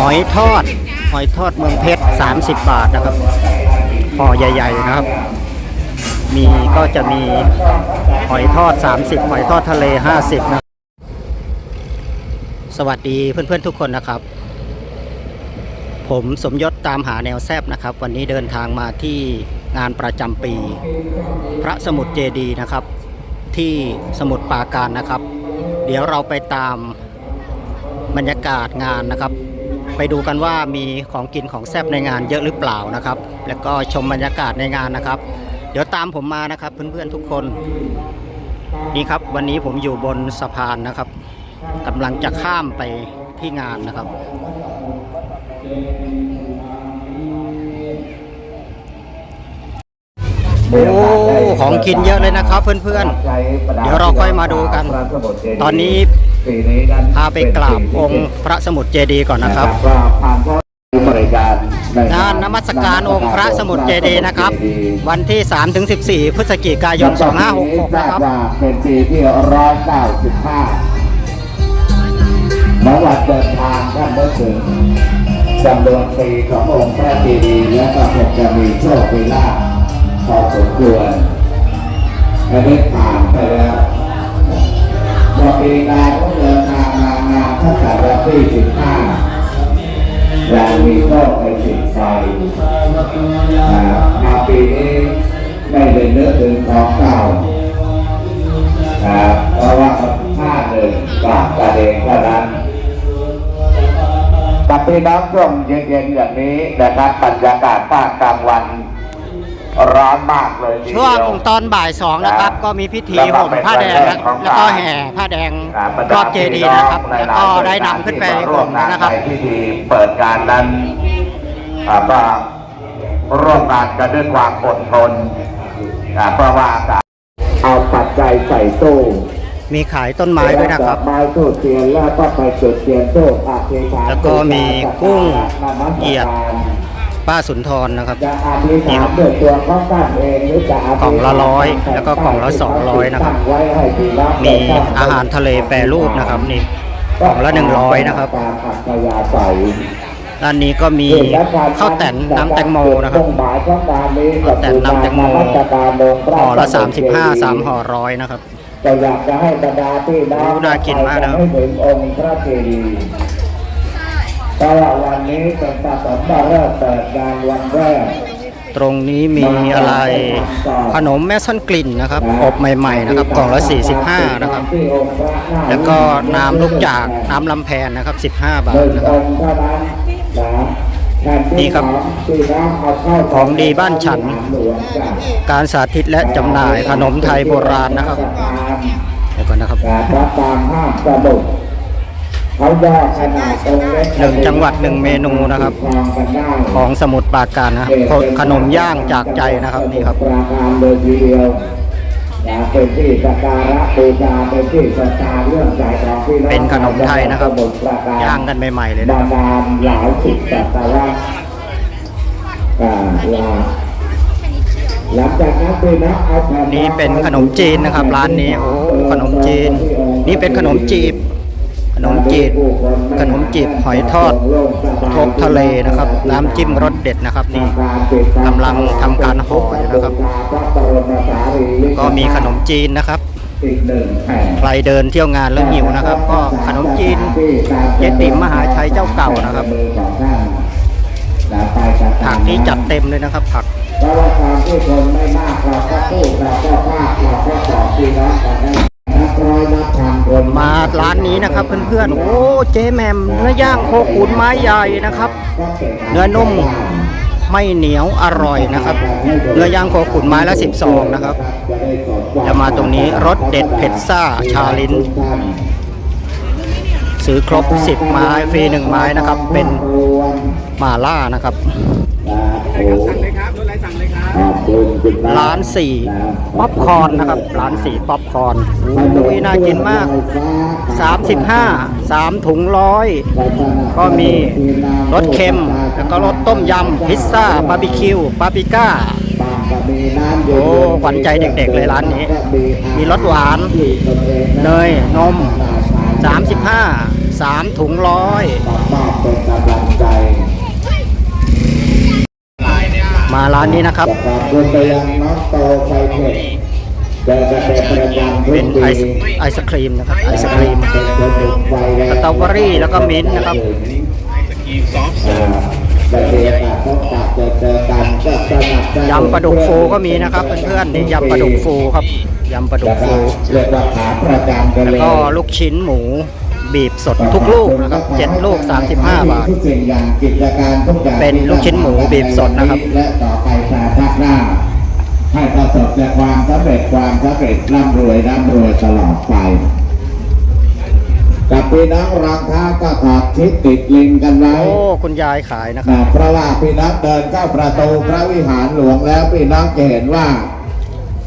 หอยทอด หอยทอดเมืองเพชร 30 บาทนะครับห่อใหญ่ ๆ นะครับ มีก็จะมีหอยทอด 30 หอยทอดทะเล 50 นะ สวัสดีเพื่อนๆทุกคนนะครับ ผมสมยศตามหาแนวแซบนะครับ วันนี้เดินทางมาที่งานประจำปี พระสมุทรเจดีนะครับ ที่สมุทรปราการนะครับ เดี๋ยวเราไปตามบรรยากาศงานนะครับ ไปดูกันว่ามีของกินของแซบในงานเยอะหรือเปล่านะครับ แล้วก็ชมบรรยากาศในงานนะครับ เดี๋ยวตามผมมานะครับเพื่อนๆทุกคนนี่ครับวันนี้ผมอยู่บนสะพานนะครับกำลังจะข้ามไปที่งานนะครับ โอ้ของกินเยอะเลยนะครับเพื่อนๆ เดี๋ยวเราค่อยมาดูกัน ตอนนี้ พาไปกราบองค์พระสมุทรเจดีย์ก่อนนะครับก็ผ่านพ้นบริการงานนมัสการองค์พระสมุทรเจดีย์นะครับ วันที่ 3-14 พฤศจิกายน 2566 นะครับว่าเป็นปีที่ร้อยเก้าสิบห้าเมื่อวันเดินทางท่านได้ถึงจำนวนปีขององค์พระเจดีย์และก็คงจะมีโชคมีลาภพอสมควรไม่ได้ผ่านไปแล้ว พอปีงานก็เดินทางมางานตั้งแต่วันที่สิบห้ายังมีโชคในสิ่งใจมาปีนี้ไม่ได้เลือถึงของเก่าครับเพราะว่าห้าหนึ่งกับกระเด็นเท่านั้นกับพี่น้องช่วงเย็นๆอย่างนี้นะครับบรรยากาศภาคกลางวัน ร้อนมากเลยทีเดียช่วงตอนบ่ายสองนะครับ ก็มีพิธีห่มผ้าแดงแล้วแล้วก็แห่ผ้าแดงรอบเจดีย์นะครับ แล้วก็ได้นำขึ้นไปห่มนะครับ ในพิธีเปิดงานนั้นอ่าก็ร่วมงานกันด้วยความอดทนอ่าเพราะว่าเอาปัจจัยใส่ตู้มีขายต้นไม้ด้วยนะครับไม้ตู้เทียนแล้วก็ไปจุดเทียนตู้อธิษฐานแล้วก็มีกุ้งเหยียด ป้าสุนทรนะครับจะอธิษฐานด้วยตัวเขาตั้งเองหรือจะธิษฐานกล่องละร้อยแล้วก็กล่องละสองร้อยนะครับตั้งไว้ให้พี่น้องมีอาหารทะเลแปรรูปนะครับนี่กล่องละหนึ่งร้อยนะครับตามอัธยาศัยด้านนี้ก็มีข้าวแต่นน้ำแตงโมนะครับหมายของการนี้ข้าวแต่นน้ำแตงโมราชการลงพระห่อละ35 3ห่อร้อยนะครับก็อยากจะให้บรรดาพี่น้องโอ้น่ากินมากนะครับ เจดีย์เพราะว่าวันนี้เป็นปฐมฤกษ์เปิดงานวันแรก ตรงนี้มีอะไรขนมแม่ซ่อนกลิ่นนะครับ อบใหม่ๆนะครับกล่องละ 45 นะครับที่องค์พระนาคแล้วก็น้ำลูกจากน้ำลำแพนนะครับ 15 บาหทนึ่งนะคอรับงค์เท่านั้นนะแผ่ที่นี่ครับสองพี่น้องเอาเข้าของดีบ้านฉันหลวงจ้ะการสาธิตและจำหน่ายขนมไทยโบราณนะครับเดี๋ยวก่อนนะครับ เขาย่อขนาดตรงเล็กหนึ่งจังหวัดหนึ่งเมนูนะครับคลองกันได้ของสมุทรปราการนะครับขนมย่างจากใจนะครับนี่ครับปราการเลยทีเดียวนะเป็นที่สักการะบูชาเป็นที่ศรัทธาเรื่องใจของพี่น้องเป็นขนมไทยนะครับสมุทปรกรย่างกันใหม่ๆเลยมานะครับนานหลายสิบศตวรรษอ่าลาหลังจากนั้นพี่น้องเอาแผ่นี่เป็นขนมจีนนะครับ ร้านนี้โอ้ขนมจีน นี่เป็นขนมจีบ ขนมจีบขนมจีบหอยทอดครบทะเลนะครับ น้ำจิ้มรสเด็ดนะครับนี่กำลังทำการห่ออยนะครับ ก็มีขนมจีนนะครับใครเดินเที่ยวงานแล้วหิวนะครับ ก็ขนมจีนเจ๊ติ๋มมหาชัยเจ้าเก่านะครับผักนี้จัดเต็มเลยนะครับ ผักเพราะว่าความที่คนไม่มากเราก็พูดเราก็ภาคเราก็ตอบพี่น้องกันได้ มาร้านนี้นะครับเพื่อนๆ โอ้เจ๊แมมเนื้อย่างโคขุนไม้ใหญ่นะครับ เนื้อนุ่มไม่เหนียวอร่อยนะครับ เนื้อย่างโคขุนไม้ละ12นะครับจะมาตรงนี้รสเด็ดเผ็ดซ่าชาลินซื้อครบ 10 ไม้ฟรี1ไม้นะครับ เป็นมาล่านะครับ ร้านสี่ป๊อปคอนนะครับร้านสี่ป๊อปคอนอุ้ยน่ากินมาก 35 3ถุงร้อยก็มีรสเค็ม แล้วก็รสต้มยำพิซซ่าบาร์บีคิวปาปิก้าโอ้ขวัญใจเด็กๆเลยร้านนี้ มีรสหวาน เนย นม 35 3ถุงร้อย มอบเป็นกำลังร้านนี้นะครับขอบคุณไปยังน้องโตไฟเทคเดินกันเป็นประจำทุเป็กนปีไอศไอศครีมนะครับไอศครีมเป็นคนหนึ่งไฟแรงสตรอเบอรี่แล้วก็มิ้นท์นะครับอ่าได้มีโอกาสพบปะเจอเจอกันก็สนับสนุนยำปลาดุกฟูก็มีนะครับเพื่อนๆนี่ยำปลาดุกฟูครับยำปลาดุกแล้วก็ฟูเรียกว่าขาประจำกันแล้วเลยก็ลูกชิ้นหมู บีบสดทุกลูกนะครับเจ็ดลูก 35 บาททุกสิ่งอย่างกิจการทุกอย่างเป็นลูกชิ้นหมูบีบสดนะครับ และต่อไปภายภาคหน้า ให้ประสบแต่ความสำเร็จความสำเร็จร่ำรวยร่ำรวยตลอดไปกับพี่น้องรองเท้าก็ขอบชิดติดลิงกันไว้ โอ้คุณยายขายนะครับนะเพราะว่าพี่น้องเดินเข้าประตูพระวิหารหลวงแล้วพี่น้องจะเห็นว่า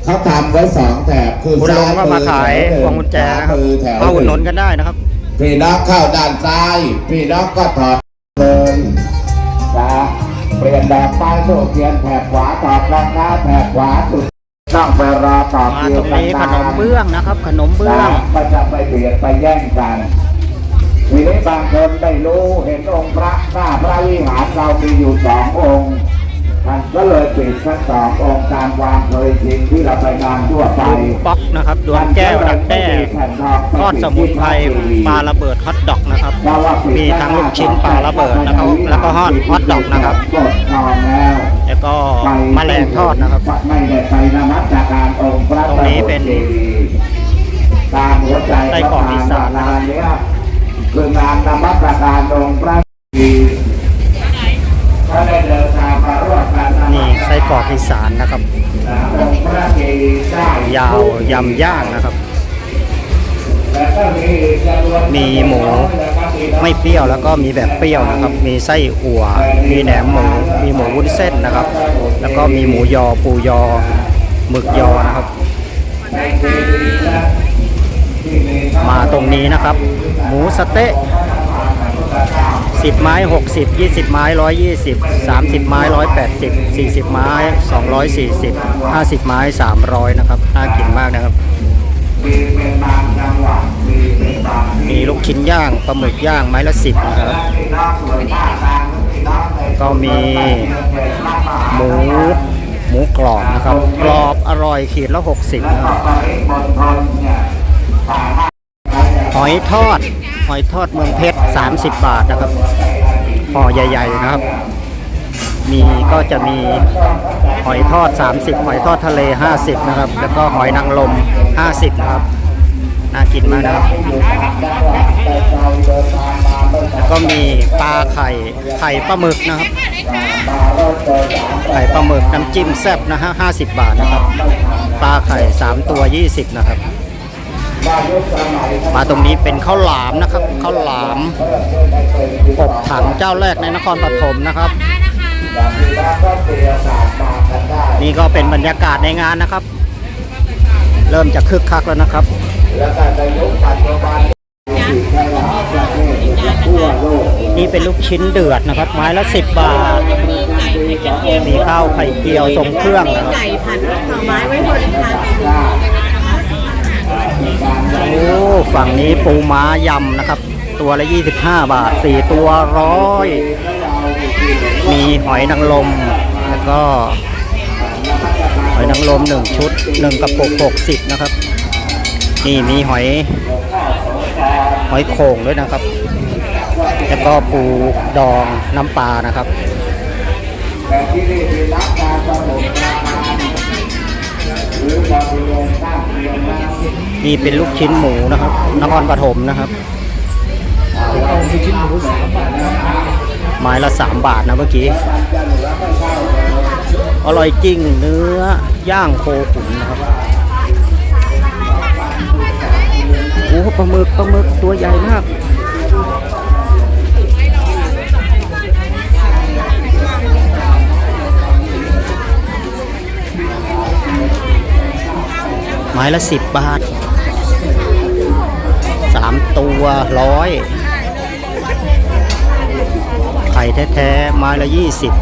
เขาทำไว้สองแถบคือคุณลุงก็มาขายแถพวงกุญแจนะครับมือแถวมาอุดหนุนกันได้นะครับ พี่น้องเข้าด้านซ้าย พี่น้องก็ถอดเลยนะเปลี่ยนแบบป้ายถูกเทียนแถบขวาถอดรองเท้าแถบขวาสุดต้องไปรอต่อมาคิวตรงกันนี้ขนานมเบื้องนะครับ ขนมเบื้องนะก็จะไปเบียดไปแย่งกันทีนี้บางคนไม่รู้เห็นองค์พระหน้าพระวิหารเรามีอยู่สององค์ มันก็เลยปิดทั้งสององค์ตามความเคยชินที่เราไปงานทั่วไปป๊อกนะครับดวงแก้วดักแด้ทอดสมุนไพรปลาระเบิดฮอตดอกนะครับ มีทั้งลูกชิ้นปลาระเบิดนะครับแล้วก็ฮอตฮอตดอกนะครับแล้วก็แมลงทอดนะครับไม่ได้ไปนการองค์พระตรงนี้เป็นสมุทรจดีย์ตามหัวใจไส้กรอกอีสานนเนี้ยคืองานนมัสการองค์พระดีก็ได้เดินทางมาร่วมกันนมั ไส้กรอกอีสานนะครับ ยาวยำย่างนะครับ มีหมูไม่เปรี้ยวแล้วก็มีแบบเปรี้ยวนะครับ มีไส้อั่ว มีแหนมหมู มีหมูวุ้นเส้นนะครับ แล้วก็มีหมูยอปูยอหมึกยอนะครับ มาตรงนี้นะครับ หมูสเต๊ะ 10 ไม้ 60 20 ไม้ 120 30 ไม้ 180 40 ไม้ 240 50 ไม้ 300 นะครับ น่ากินมากนะครับ มีลูกชิ้นย่าง ปลาหมึกย่าง ไม้ละ 10 นะครับ ก็มีหมูหมูกรอบนะครับ กรอบอร่อยขีดละ 60 นะครับ หอยทอด หอยทอดเมืองเพชร 30 บาทนะครับห่อใหญ่ ๆ นะครับ มีก็จะมีหอยทอด 30 หอยทอดทะเล 50 นะครับ แล้วก็หอยนางรม50 นะครับ น่ากินมากนะครับ แล้วก็มีปลาไข่ไข่ปลาหมึกนะครับ ไข่ปลาหมึกน้ำจิ้มแซ่บนะฮะ50 บาทนะครับ ปลาไข่ 3 ตัว 20 นะครับ มาตรงนี้เป็นข้าวหลามนะครับข้าวหลามอบถังเจ้าแรกในนครปฐมนะครับ นี่ก็เป็นบรรยากาศในงานนะครับ เริ่มจะคึกคักแล้วนะครับแล้วก็ในยุคปัจจุบันที่ใช้หลายประเทศทั่วโลกนี่เป็นลูกชิ้นเดือดนะครับ ไม้ละ10บาท มีข้าวไข่เจียวทรงเครื่องนะครับไก่ผัดหน่อไม้ไว้บนทานเมนู โอ้ฝั่งนี้ปูม้ายำนะครับ ตัวละ 25 บาท 4 ตัวร้อยมีหอยนางรมแล้วก็ หอยนางรม1ชุด1กระปุก60 นะครับ นี่มีหอย หอยโข่งด้วยนะครับ แล้วก็ปูดองน้ำปลานะครับแต่ที่นี่มีรับการผสมอาหาหรือบริเวณข้างเคียง นี่เป็นลูกชิ้นหมูนะครับ นครปฐมนะครับไม้ละสามบาทนะเมื่อกี้ อร่อยจริงเนื้อย่างโคขุนนะครับโอ้ปลาหมึกปลาหมึกตัวใหญ่มาก ม้ละสิบบาทสามตัวร้อยไข่แท้ๆไม้ละยี่สิบ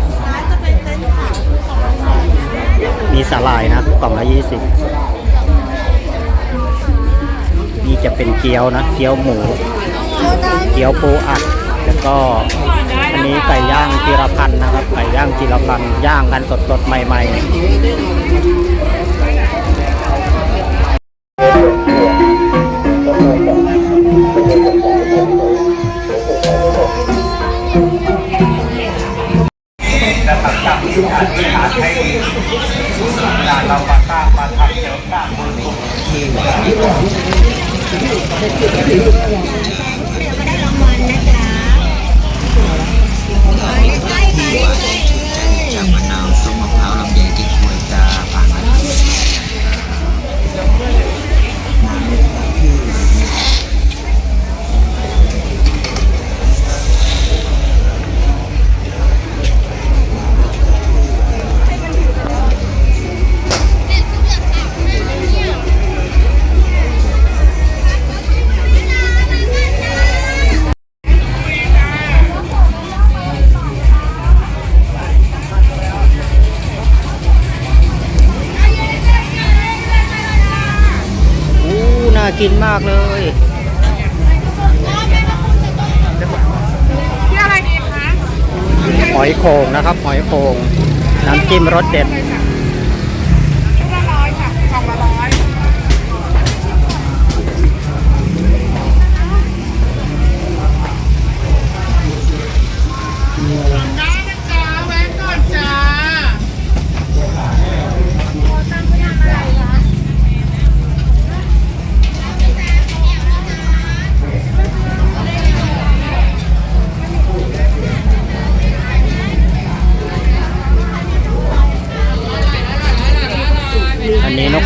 มีสาหร่ายนะกล่องละยี่สิบนี่จะเป็นเกี๊ยวนะ เกี๊ยวหมู เกี๊ยวปูอัด แล้วก็อันนี้นี้ไก่ย่างจิรพันธ์นะครับ ไก่ย่างจิรพันธ์ย่างกันสดๆใหม่ ๆ กินมากเลยที่อะไรดีคะหอยโขงนะครับ หอยโขงน้ำจิ้มรสเด็ด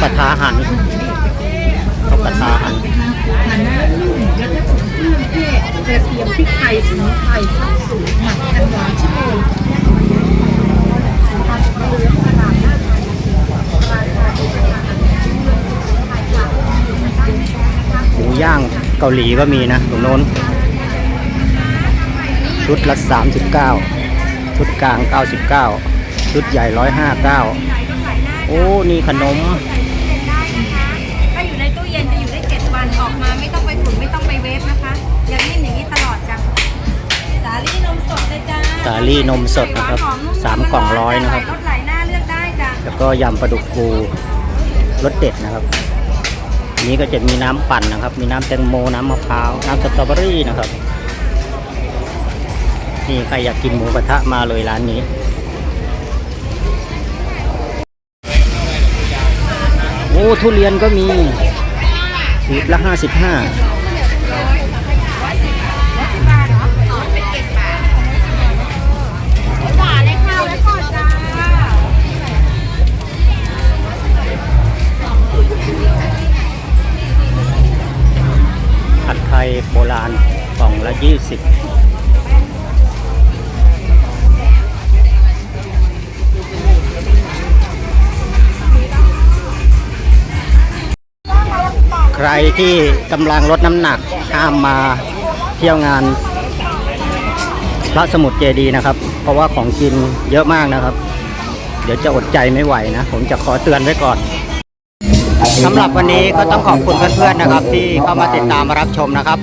อันนี้นกกระทาหันนกกระทาหันหันหน้าขึ้นแล้วก็ถึงเครื่องเทศกระเทียมพริกไทยสมุนไพรข้าวสูตรหมักกันหวานชั่วโมงผัดเหลืองตลาดหน้าไทยราคาที่ราคาอาหารชิ้นเดียวสมุนไก่หมูย่างเกาหลีก็มีนะตรงโน้น ชุดละ 39 ชุดกลาง 99 ชุดใหญ่ 159 โอ้ นี่ขนม สาลี่นมสดนะครับหวานหนุ่สามกล่องร้อยนะครับรสไหลหน้าเลือกได้จ้ะแล้วก็ยำปลาดุกฟูรสเด็ดนะครับนี้ก็จะมีน้ำปั่นนะครับ มีน้ำแตงโมน้ำมะพร้าวน้ำสตรอเบอรี่นะครับนี่ใครอยากกินหมูกระทะมาเลยร้านนี้โอ้ทุเรียนก็มีขีดละห้าสิบห้า ราณกล่องละยี่สิบใครที่กำลังลดน้ำหนักห้ามมาเที่ยวงานพระสมุทรเจดีนะครับ เพราะว่าของกินเยอะมากนะครับ เดี๋ยวจะอดใจไม่ไหวนะ ผมจะขอเตือนไว้ก่อนสำหรับวันนี้ก็ต้องขอบคุณเพื่อนๆนะครับ ที่เข้ามาติดตามมารับชมนะครับ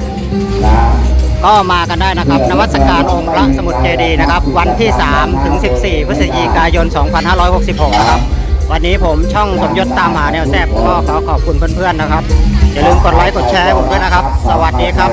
ก็มากันได้นะครับ นวัตการองค์พระสมุทรเจดีนะครับ วันที่ 3 ถึง 14 พฤศจิกายน 2566 นะครับ วันนี้ผมช่องสมยศตามหาแนวแซบก็ขอขอบคุณเพื่อนๆนะครับ อย่าลืมกดไลค์กดแชร์ให้ผมด้วยนะครับ สวัสดีครับ